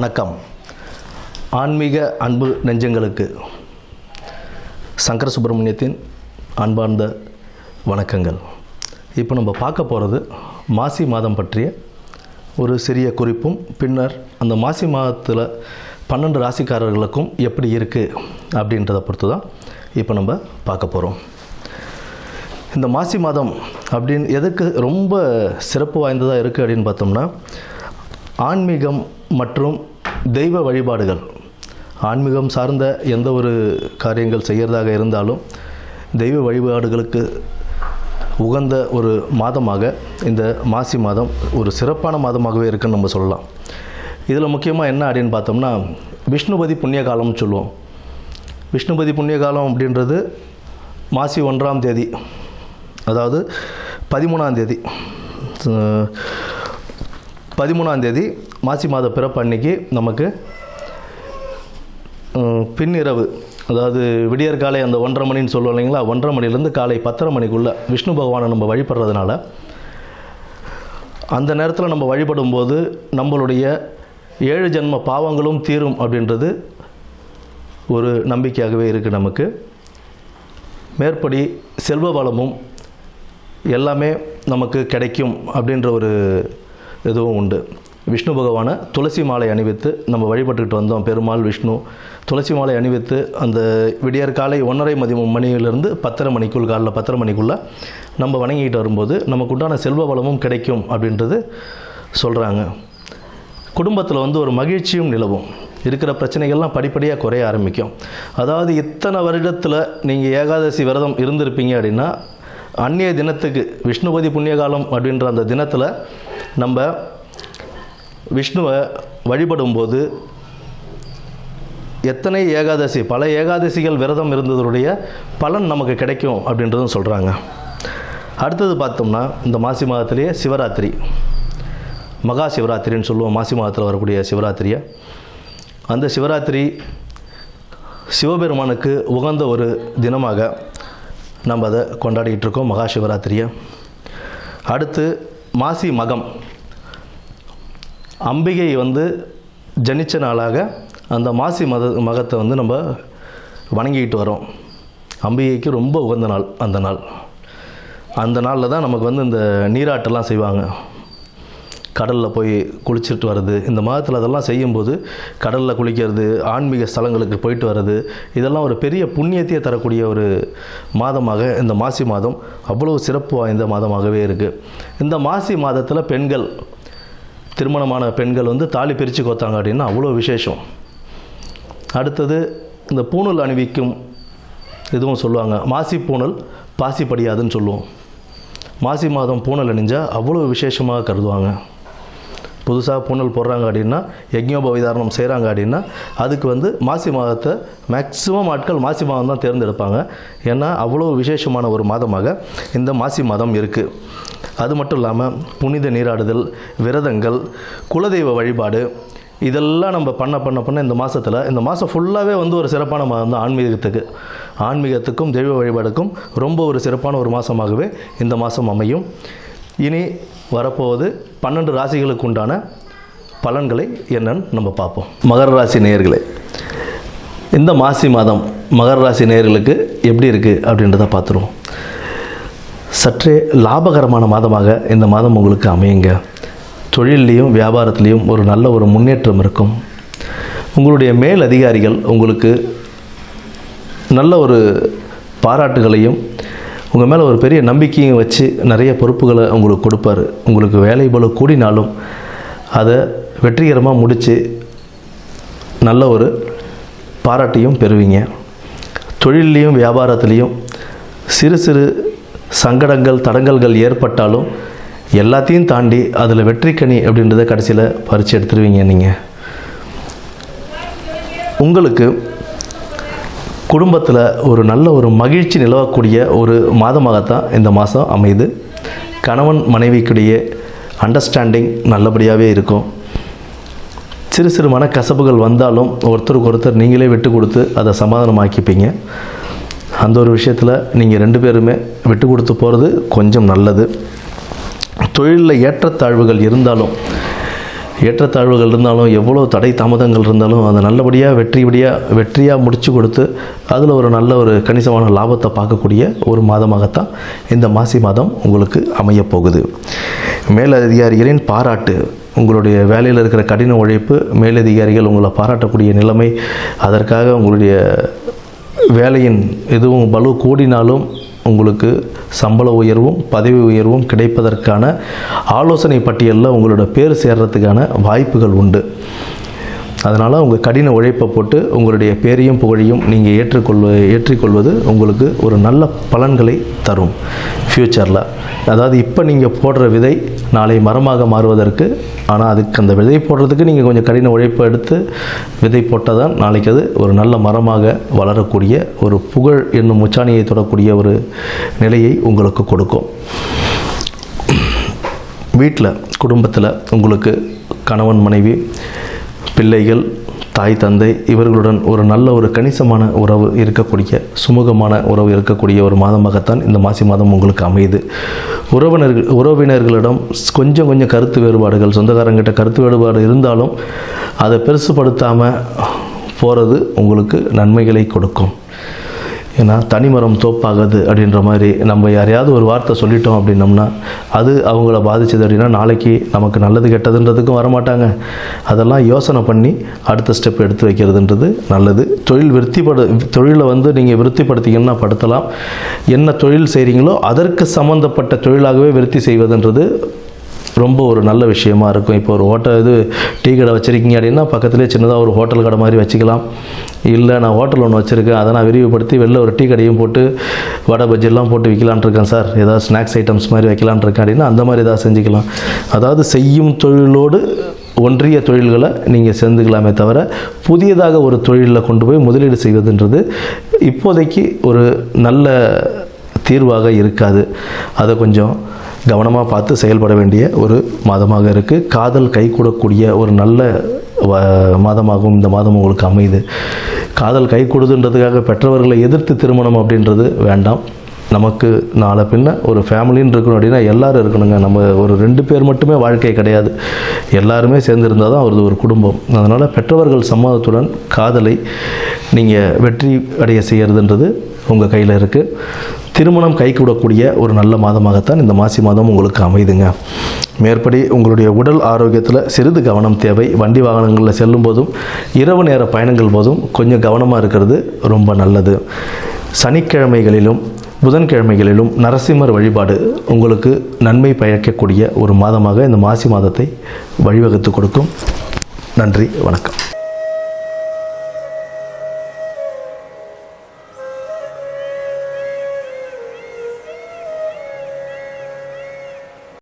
வணக்கம். ஆன்மீக அன்பு நெஞ்சங்களுக்கு சங்கர சுப்பிரமணியத்தின் அன்பார்ந்த வணக்கங்கள். இப்போ நம்ம பார்க்க போகிறது மாசி மாதம் பற்றிய ஒரு சிறிய குறிப்பும் பின்னர் அந்த மாசி மாதத்தில் பன்னெண்டு ராசிக்காரர்களுக்கும் எப்படி இருக்குது அப்படின்றத பொறுத்து தான் இப்போ நம்ம பார்க்க போகிறோம் இந்த மாசி மாதம் அப்படின்னு எதுக்கு ரொம்ப சிறப்பு வாய்ந்ததாக இருக்குது அப்படின்னு பார்த்தோம்னா ஆன்மீகம் மற்றும் தெய்வ வழிபாடுகள். ஆன்மீகம் சார்ந்த எந்த ஒரு காரியங்கள் செய்கிறதாக இருந்தாலும் தெய்வ வழிபாடுகளுக்கு உகந்த ஒரு மாதமாக இந்த மாசி மாதம் ஒரு சிறப்பான மாதமாகவே இருக்குன்னு நம்ம சொல்லலாம். இதில் முக்கியமாக என்ன அப்படின்னு பார்த்தோம்னா விஷ்ணுபதி புண்ணிய காலம்னு சொல்லுவோம். விஷ்ணுபதி புண்ணிய காலம் அப்படின்றது மாசி ஒன்றாம் தேதி அதாவது பதிமூணாம் தேதி. பதிமூணாந்தேதி பதிமூணாம் தேதி மாசி மாத பிறப்பு அன்னைக்கு நமக்கு பின்னிரவு அதாவது விடியற் காலை அந்த ஒன்றரை மணின்னு சொல்லுவோம் இல்லைங்களா? ஒன்றரை மணிலேருந்து காலை பத்தரை மணிக்குள்ளே விஷ்ணு பகவானை நம்ம வழிபடுறதுனால அந்த நேரத்தில் நம்ம வழிபடும்போது நம்மளுடைய ஏழு ஜென்ம பாவங்களும் தீரும் அப்படின்றது ஒரு நம்பிக்கையாகவே இருக்குது நமக்கு. மேற்படி செல்வ வளமும் எல்லாமே நமக்கு கிடைக்கும் அப்படின்ற ஒரு இதுவும் உண்டு. விஷ்ணு பகவானை துளசி மாலை அணிவித்து நம்ம வழிபட்டுக்கிட்டு வந்தோம். பெருமாள் விஷ்ணு. துளசி மாலை அணிவித்து அந்த விடியற் காலை ஒன்றரை மதியம் மணியிலிருந்து பத்தரை மணிக்குள் காலைல பத்தரை மணிக்குள்ளே நம்ம வணங்கிட்டு வரும்போது நமக்கு உண்டான செல்வ வளமும் கிடைக்கும் அப்படின்றது சொல்கிறாங்க குடும்பத்தில் வந்து ஒரு மகிழ்ச்சியும் நிலவும். இருக்கிற பிரச்சனைகள்லாம் படிப்படியாக குறைய ஆரம்பிக்கும். அதாவது இத்தனை வருடத்தில் நீங்கள் ஏகாதசி விரதம் இருந்திருப்பீங்க அப்படின்னா அந்நிய தினத்துக்கு விஷ்ணுபதி புண்ணியகாலம் அப்படின்ற அந்த தினத்தில் நம்ம விஷ்ணுவை வழிபடும்போது எத்தனை ஏகாதசி பல ஏகாதசிகள் விரதம் இருந்ததனுடைய பலன் நமக்கு கிடைக்கும் அப்படின்றதும் சொல்கிறாங்க அடுத்தது பார்த்தோம்னா இந்த மாசி மாதத்திலேயே சிவராத்திரி. மகா சிவராத்திரின்னு சொல்லுவோம். மாசி மாதத்தில் வரக்கூடிய சிவராத்திரியை. அந்த சிவராத்திரி சிவபெருமானுக்கு உகந்த ஒரு தினமாக நம்ம அதை கொண்டாடிக்கிட்டு இருக்கோம். மகா சிவராத்திரியை. அடுத்து மாசி மகம். அம்பிகை வந்து ஜனிச்ச நாளாக அந்த மாசி மத மகத்தை வந்து நம்ம வணங்கிக்கிட்டு வரோம். அம்பிகைக்கு ரொம்ப உகந்த நாள் அந்த நாள். அந்த நாளில் தான் நமக்கு வந்து இந்த நீராட்டெல்லாம் செய்வாங்க. கடலில் போய் குளிச்சுட்டு வர்றது இந்த மாதத்தில் அதெல்லாம் செய்யும்போது கடலில் குளிக்கிறது ஆன்மீக ஸ்தலங்களுக்கு போயிட்டு வர்றது இதெல்லாம் ஒரு பெரிய புண்ணியத்தையே தரக்கூடிய ஒரு மாதமாக இந்த மாசி மாதம் அவ்வளவு சிறப்பு வாய்ந்த மாதமாகவே இருக்குது இந்த மாசி மாதத்தில் பெண்கள் திருமணமான பெண்கள் வந்து தாலி பிரித்து கோத்தாங்க அப்படின்னா அவ்வளோ விசேஷம். அடுத்தது இந்த பூணூல் அணிவிக்கும் இதுவும் சொல்லுவாங்க. மாசி பூணல் பாசி படியாதுன்னு சொல்லுவோம். மாசி மாதம் பூணல் அணிஞ்சால் அவ்வளோ விசேஷமாக கருதுவாங்க. புதுசாக பூனல் போடுறாங்க அப்படின்னா யஜ்ஞோபவிதாரணம் செய்கிறாங்க அப்படின்னா அதுக்கு வந்து மாசி மாதத்தை மேக்சிமம் ஆட்கள் மாசி மாதம் தான் தேர்ந்தெடுப்பாங்க. ஏன்னா அவ்வளோ விசேஷமான ஒரு மாதமாக இந்த மாசி மாதம் இருக்குது அது மட்டும் இல்லாமல் புனித நீராடுதல் விரதங்கள் குலதெய்வ வழிபாடு இதெல்லாம் நம்ம பண்ண பண்ண பண்ண இந்த மாதத்தில் இந்த மாதம் ஃபுல்லாகவே வந்து ஒரு சிறப்பான மாதம் தான் ஆன்மீகத்துக்கு. ஆன்மீகத்துக்கும் தெய்வ வழிபாடுக்கும் ரொம்ப ஒரு சிறப்பான ஒரு மாதமாகவே இந்த மாதம் அமையும். இனி வரப்போவது பன்னெண்டு ராசிகளுக்கு உண்டான பலன்களை என்னன்னு நம்ம பார்ப்போம். மகர ராசி நேயர்களே இந்த மாசி மாதம் மகர ராசி நேயர்களுக்கு எப்படி இருக்குது அப்படின்றத பார்த்துருவோம். சற்றே லாபகரமான மாதமாக இந்த மாதம் உங்களுக்கு அமையுங்க. தொழில்லையும் வியாபாரத்துலேயும் ஒரு நல்ல ஒரு முன்னேற்றம் இருக்கும். உங்களுடைய மேல் அதிகாரிகள் உங்களுக்கு நல்ல ஒரு பாராட்டுகளையும் உங்கள் மேலே ஒரு பெரிய நம்பிக்கையும் வச்சு நிறைய பொறுப்புகளை உங்களுக்கு கொடுப்பாரு. உங்களுக்கு வேலை பளு கூடினாலும் அதை வெற்றிகரமாக முடித்து நல்ல ஒரு பாராட்டையும் பெறுவீங்க. தொழில்லையும் வியாபாரத்துலேயும் சிறு சிறு சங்கடங்கள் தடங்கல்கள் ஏற்பட்டாலும் எல்லாத்தையும் தாண்டி அதில் வெற்றிக்கனி அப்படின்றத கடைசியில் பறித்து எடுத்துருவீங்க நீங்கள் உங்களுக்கு குடும்பத்தில் ஒரு நல்ல ஒரு மகிழ்ச்சி நிலவக்கூடிய ஒரு மாதமாகத்தான் இந்த மாதம் அமையுது. கணவன் மனைவிக்கிடையே அண்டர்ஸ்டாண்டிங் நல்லபடியாகவே இருக்கும். சிறு சிறு மன கசப்புகள் வந்தாலும் ஒருத்தருக்கு ஒருத்தர் நீங்களே விட்டு கொடுத்து அதை சமாதானமாக்கிப்பீங்க. அந்த ஒரு விஷயத்தில் நீங்கள் ரெண்டு பேருமே விட்டு கொடுத்து போகிறது கொஞ்சம் நல்லது. தொழிலில் ஏற்றத்தாழ்வுகள் இருந்தாலும் ஏற்றத்தாழ்வுகள் இருந்தாலும் எவ்வளோ தடை தாமதங்கள் இருந்தாலும் அதை நல்லபடியாக வெற்றிபடியாக வெற்றியாக முடித்து கொடுத்து அதில் ஒரு நல்ல ஒரு கணிசமான லாபத்தை பார்க்கக்கூடிய ஒரு மாதமாகத்தான் இந்த மாசி மாதம் உங்களுக்கு அமையப் போகுது மேலதிகாரிகளின் பாராட்டு உங்களுடைய வேலையில் இருக்கிற கடின உழைப்பு மேலதிகாரிகள் உங்களை பாராட்டக்கூடிய நிலைமை அதற்காக உங்களுடைய வேலையின் எதுவும் பலு கூடினாலும் உங்களுக்கு சம்பள உயர்வும் பதவி உயர்வும் கிடைப்பதற்கான ஆலோசனை பட்டியலில் உங்களோட பேர் சேர்றதுக்கான வாய்ப்புகள் உண்டு. அதனால் உங்கள் கடின உழைப்பை போட்டு உங்களுடைய பேரையும் புகழையும் நீங்கள் ஏற்றுக்கொள்வ ஏற்றிக்கொள்வது உங்களுக்கு ஒரு நல்ல பலன்களை தரும். ஃப்யூச்சரில் அதாவது இப்போ நீங்கள் போடுற விதை நாளை மரமாக மாறுவதற்கு ஆனால் அதுக்கு அந்த விதை போடுறதுக்கு நீங்கள் கொஞ்சம் கடின உழைப்பை எடுத்து விதை போட்டால் தான் நாளைக்கு அது ஒரு நல்ல மரமாக வளரக்கூடிய ஒரு புகழ் என்னும் உச்சாணியை தொடக்கூடிய ஒரு நிலையை உங்களுக்கு கொடுக்கும். வீட்டில் குடும்பத்தில் உங்களுக்கு கணவன் மனைவி பிள்ளைகள் தாய் தந்தை இவர்களுடன் ஒரு நல்ல ஒரு கணிசமான உறவு இருக்கக்கூடிய சுமூகமான உறவு இருக்கக்கூடிய ஒரு மாதமாகத்தான் இந்த மாசி மாதம் உங்களுக்கு அமையுது. உறவினர்கள் உறவினர்களிடம் கொஞ்சம் கொஞ்சம் கருத்து வேறுபாடுகள் சொந்தக்காரங்கிட்ட கருத்து வேறுபாடு இருந்தாலும் அதை பெருசுப்படுத்தாமல் போகிறது உங்களுக்கு நன்மைகளை கொடுக்கும். ஏன்னா தனிமரம் தோப்பாகாது அப்படின்ற மாதிரி நம்ம யாரையாவது ஒரு வார்த்தை சொல்லிட்டோம் அப்படின்னம்னா அது அவங்கள பாதிச்சது அப்படின்னா நாளைக்கு நமக்கு நல்லது கெட்டதுன்றதுக்கும் வரமாட்டாங்க. அதெல்லாம் யோசனை பண்ணி அடுத்த ஸ்டெப் எடுத்து வைக்கிறதுன்றது நல்லது. தொழில் விருத்திப்படு தொழிலை வந்து நீங்கள் விருத்திப்படுத்திங்கன்னா படுத்தலாம். என்ன தொழில் செய்கிறீங்களோ அதற்கு சம்மந்தப்பட்ட தொழிலாகவே விருத்தி செய்வதுன்றது ரொம்ப ஒரு நல்ல விஷயமா இருக்கும். இப்போ ஒரு ஹோட்டல் இது டீ கடை வச்சுருக்கீங்க அப்படின்னா பக்கத்துலேயே சின்னதாக ஒரு ஹோட்டல் கடை மாதிரி வச்சுக்கலாம். இல்லை நான் ஹோட்டல் ஒன்று வச்சுருக்கேன். அதை நான் விரிவுபடுத்தி வெளில ஒரு டீ கடையும் போட்டு வடை பஜ்ஜிலாம் போட்டு விற்கலான் இருக்கேன் சார். ஏதாவது ஸ்நாக்ஸ் ஐட்டம்ஸ் மாதிரி வைக்கலான் இருக்கேன் அப்படின்னா அந்த மாதிரி ஏதாவது செஞ்சுக்கலாம். அதாவது செய்யும் தொழிலோடு ஒன்றிய தொழில்களை நீங்கள் சேர்ந்துக்கலாமே தவிர புதியதாக ஒரு தொழிலில் கொண்டு போய் முதலீடு செய்வதுன்றது இப்போதைக்கு ஒரு நல்ல தீர்வாக இருக்காது. அதை கொஞ்சம் கவனமாக பார்த்து செயல்பட வேண்டிய ஒரு மாதமாக இருக்குது காதல் கைகூடக்கூடிய ஒரு நல்ல வ- மாதமாகவும் இந்த மாதம் உங்களுக்கு அமையுது. காதல் கை கொடுதுன்றதுக்காக பெற்றவர்களை எதிர்த்து திருமணம் அப்படின்றது வேண்டாம். நமக்கு நாளை பின்ன ஒரு ஃபேமிலின்னு இருக்கணும் அப்படின்னா எல்லாரும் இருக்கணுங்க. நம்ம ஒரு ரெண்டு பேர் மட்டுமே வாழ்க்கை கிடையாது. எல்லாருமே சேர்ந்துருந்தால் தான் அவரது ஒரு குடும்பம். அதனால் பெற்றவர்கள் சம்மதத்துடன் காதலை நீங்கள் வெற்றி அடைய செய்கிறதுன்றது உங்கள் கையில் இருக்குது திருமணம் கைகூடக்கூடிய ஒரு நல்ல மாதமாகத்தான் இந்த மாசி மாதம் உங்களுக்கு அமையுதுங்க மேற்படி உங்களுடைய உடல் ஆரோக்கியத்தில் சிறிது கவனம் தேவை. வண்டி வாகனங்களில் செல்லும் போதும் இரவு நேர பயணங்கள் போதும் கொஞ்சம் கவனமாக இருக்கிறது ரொம்ப நல்லது. சனிக்கிழமைகளிலும் புதன்கிழமைகளிலும் நரசிம்மர் வழிபாடு உங்களுக்கு நன்மை பயக்கக்கூடிய ஒரு மாதமாக இந்த மாசி மாதத்தை வழிவகுத்து கொடுக்கும். நன்றி வணக்கம்.